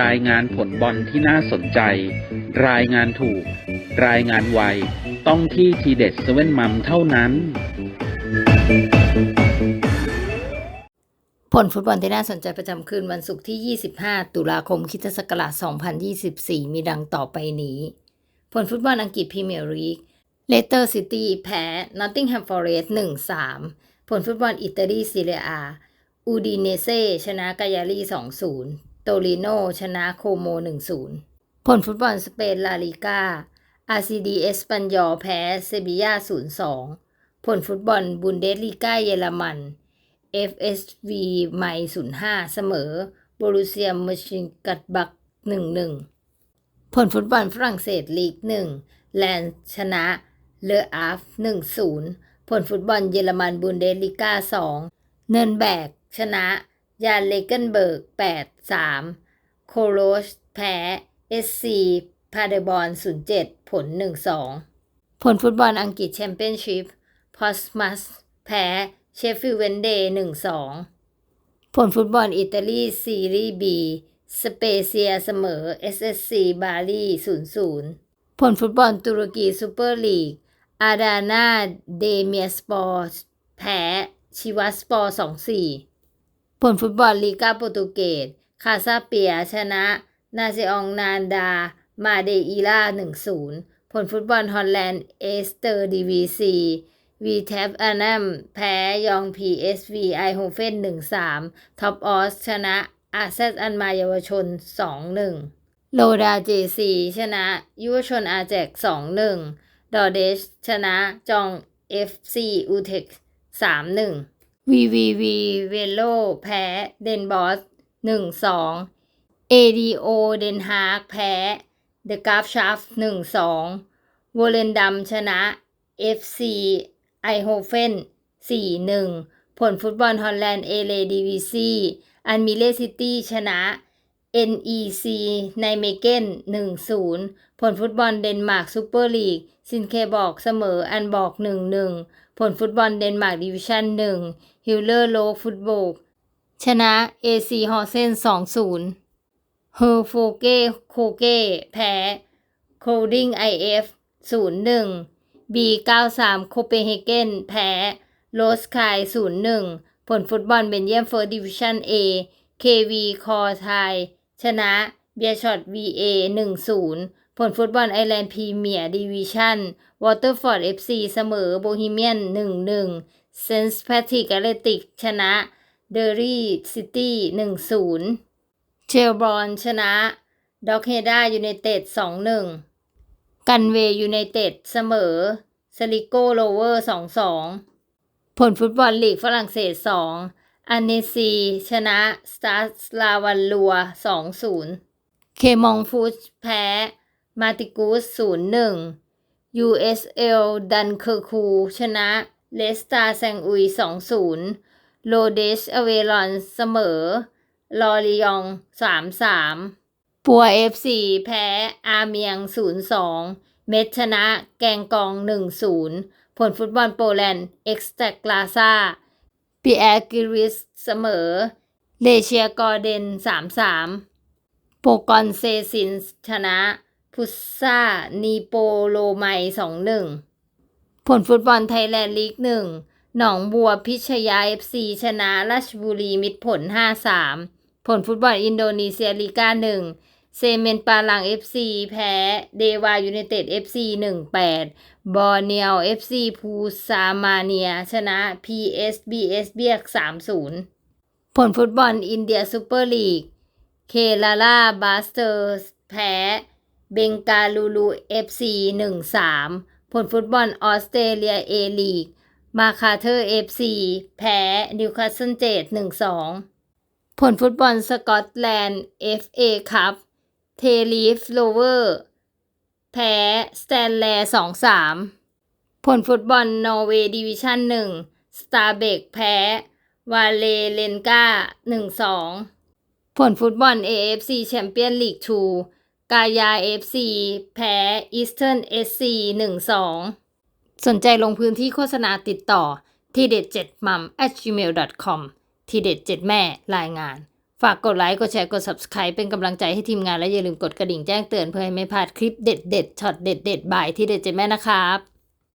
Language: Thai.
รายงานผลบอลที่น่าสนใจ รายงานถูก รายงานไว ต้องที่ทีเด็ดเซเว่นมัมเท่านั้น ผลฟุตบอลที่น่าสนใจประจำคืนวันศุกร์ที่ 25 ตุลาคมคริสตศักราช2024 มีดังต่อไปนี้ ผลฟุตบอลอังกฤษพรีเมียร์ลีกเลสเตอร์ซิตี้แพ้นอตติงแฮมฟอเรสต์1-3 ผลฟุตบอลอิตาลีซีเรียอา อูดิเนเซ่ชนะกายารี2-0 โตริโนชนะโคโม 1-0 ผลฟุตบอลสเปนลาลิกาอาซีดีเอสปันยอแพ้เซบียา0-2 ผลฟุตบอลบุนเดสลีกาเยอรมัน FSV ไม05 เสมอบรูเซียมชิงกัดบัก 1-1 ผลฟุตบอลฝรั่งเศสลีก 1 แลนชนะเลออาฟ 1-0 ผลฟุตบอลเยอรมันบุนเดสลิก้า2 เนินแบก ชนะยาเลเกนเบิร์ก 8-3 โคโรชแพ้ SC พาเดบอล07 ผล 1-2 ผลฟุตบอลอังกฤษแชมเปี้ยนชิพพอสมัสแพ้เชฟฟิลด์เวนเดย์1-2 ผลฟุตบอลอิตาลี ซีรีส์ B สเปเซียเสมอ SSC บาลี0-0 ผลฟุตบอลตุรกีซูเปอร์ลีก อาดานาเดเมียสปอร์แพ้ชิวัสปอร์2-4 ผลฟุตบอลลีกาโปรตุเกส คาซาเปียชนะ นาเซองนานดา มาเดอีล่า1-0 ผลฟุตบอลฮอลแลนด์เอสเตอร์ดีวีซีวีแทฟอานัมแพ้ยองพีเอสวีไอโฮเฟน1-3ท็อปออสชนะอาเซสอันมาเยาวชน2-1โลดาเจซีชนะยุวชนอาแจก2-1ดอเดชชนะจอง FC อูเทค3-1 VVV เวโลแพ้ เดนบอส1-2 ADO เดนฮาร์กแพ้ เดอะกราฟชาฟ1-2โวเลนดัมชนะ FC ไอโฮเฟน4-1ผลฟุตบอลฮอลแลนด์เอเลดีวีซีอันมิเลซิตี้ชนะ NEC ในเมเกน1-0 ผลฟุตบอลเดนมาร์กซูเปอร์ลีก ซินเคบอกเสมออันบอก 1-1 ผลฟุตบอลเดนมาร์กดิวิชั่น 1 ฮิลเลอร์โลฟุตบอลชนะ AC ฮอเซน2-0 เฮอร์โฟเกโคเกแพ้โคดิง IF 0-1 B93 โคเปนเฮเกนแพ้โรสคาย0-1 ผลฟุตบอลเบนเยียมเฟิร์สดิวิชั่น A KV คอไทย ชนะเบียช็อต VA 1-0 ผลฟุตบอลไอแลนด์พรีเมียร์ดิวิชั่นวอเตอร์ฟอร์ด FC เสมอโบฮีเมียน 1-1 เซนส์แพทริกแอตเลติก ชนะเดอรี่ซิตี้ 1-0 เชลบอนชนะด็อกเฮด้ายูไนเต็ด 2-1 กันเวย์ยูไนเต็ด เสมอสลิโกโลเวอร์ 2-2 ผลฟุตบอลลีกฝรั่งเศส 2 อันเนซี ชนะสตาร์สลาวันลัว 2-0 เคมองฟูชแพ้ มาติกูส 0-1 USL ดันเคอร์คู ชนะเลสตาแซงอุย 2-0 โลเดชอเวลอนเสมอ ลอริยอง 3-3 ปัว FC แพ้ อาเมียง 0-2 เมดชนะแกงกอง 1-0 ผลฟุตบอลโปแลนด์ เอ็กซ์แตกลาซา ปีแอร์กิริสเสมอ เลเชียกอร์เดน3-3โปกอนเซซินชนะ พุซซ่านีโปโลไม2-1ผลฟุตบอลไทยแลนด์ลีก1หนองบัวพิชยา FC ชนะราชบุรีมิตรผล5-3ผลฟุตบอลอินโดนีเซียลีกา1 เซเมนปาลัง FC แพ้เดวายูไนเต็ด FC 1-8 บอร์เนียว FC พูซามาเนีย ชนะ PSBS เบียก 3-0 ผลฟุตบอลอินเดียซูเปอร์ลีก เคลาลาบาสเตอร์สแพ้เบงกาลูลู FC 1-3 ผลฟุตบอลออสเตรเลียเอลีก มาคาเธอร์ FC แพ้นิวคาสเซิลเจด1-2 ผลฟุตบอลสกอตแลนด์ FA คัพ เทลีฟโลเวอร์แพ้สแตนแลร์2-3ผลฟุตบอลนอร์เวย์ดิวิชั่น1สตาร์เบกแพ้ วาเลเลนกา1-2ผลฟุตบอล AFC แชมเปี้ยนลีก2กายา FC แพ้อีสเทิร์น SC 1-2สนใจลงพื้นที่โฆษณาติดต่อที่เด็ด7 m u m at gmail com ที่เด็ด7แม่รายงาน ฝากกดไลค์ กดแชร์ กด Subscribe เป็นกำลังใจให้ทีมงานและอย่าลืมกดกระดิ่งแจ้งเตือนเพื่อให้ไม่พลาดคลิปเด็ดๆช็อตเด็ดๆบ่ายที่เด็ดเจแม่นะครับ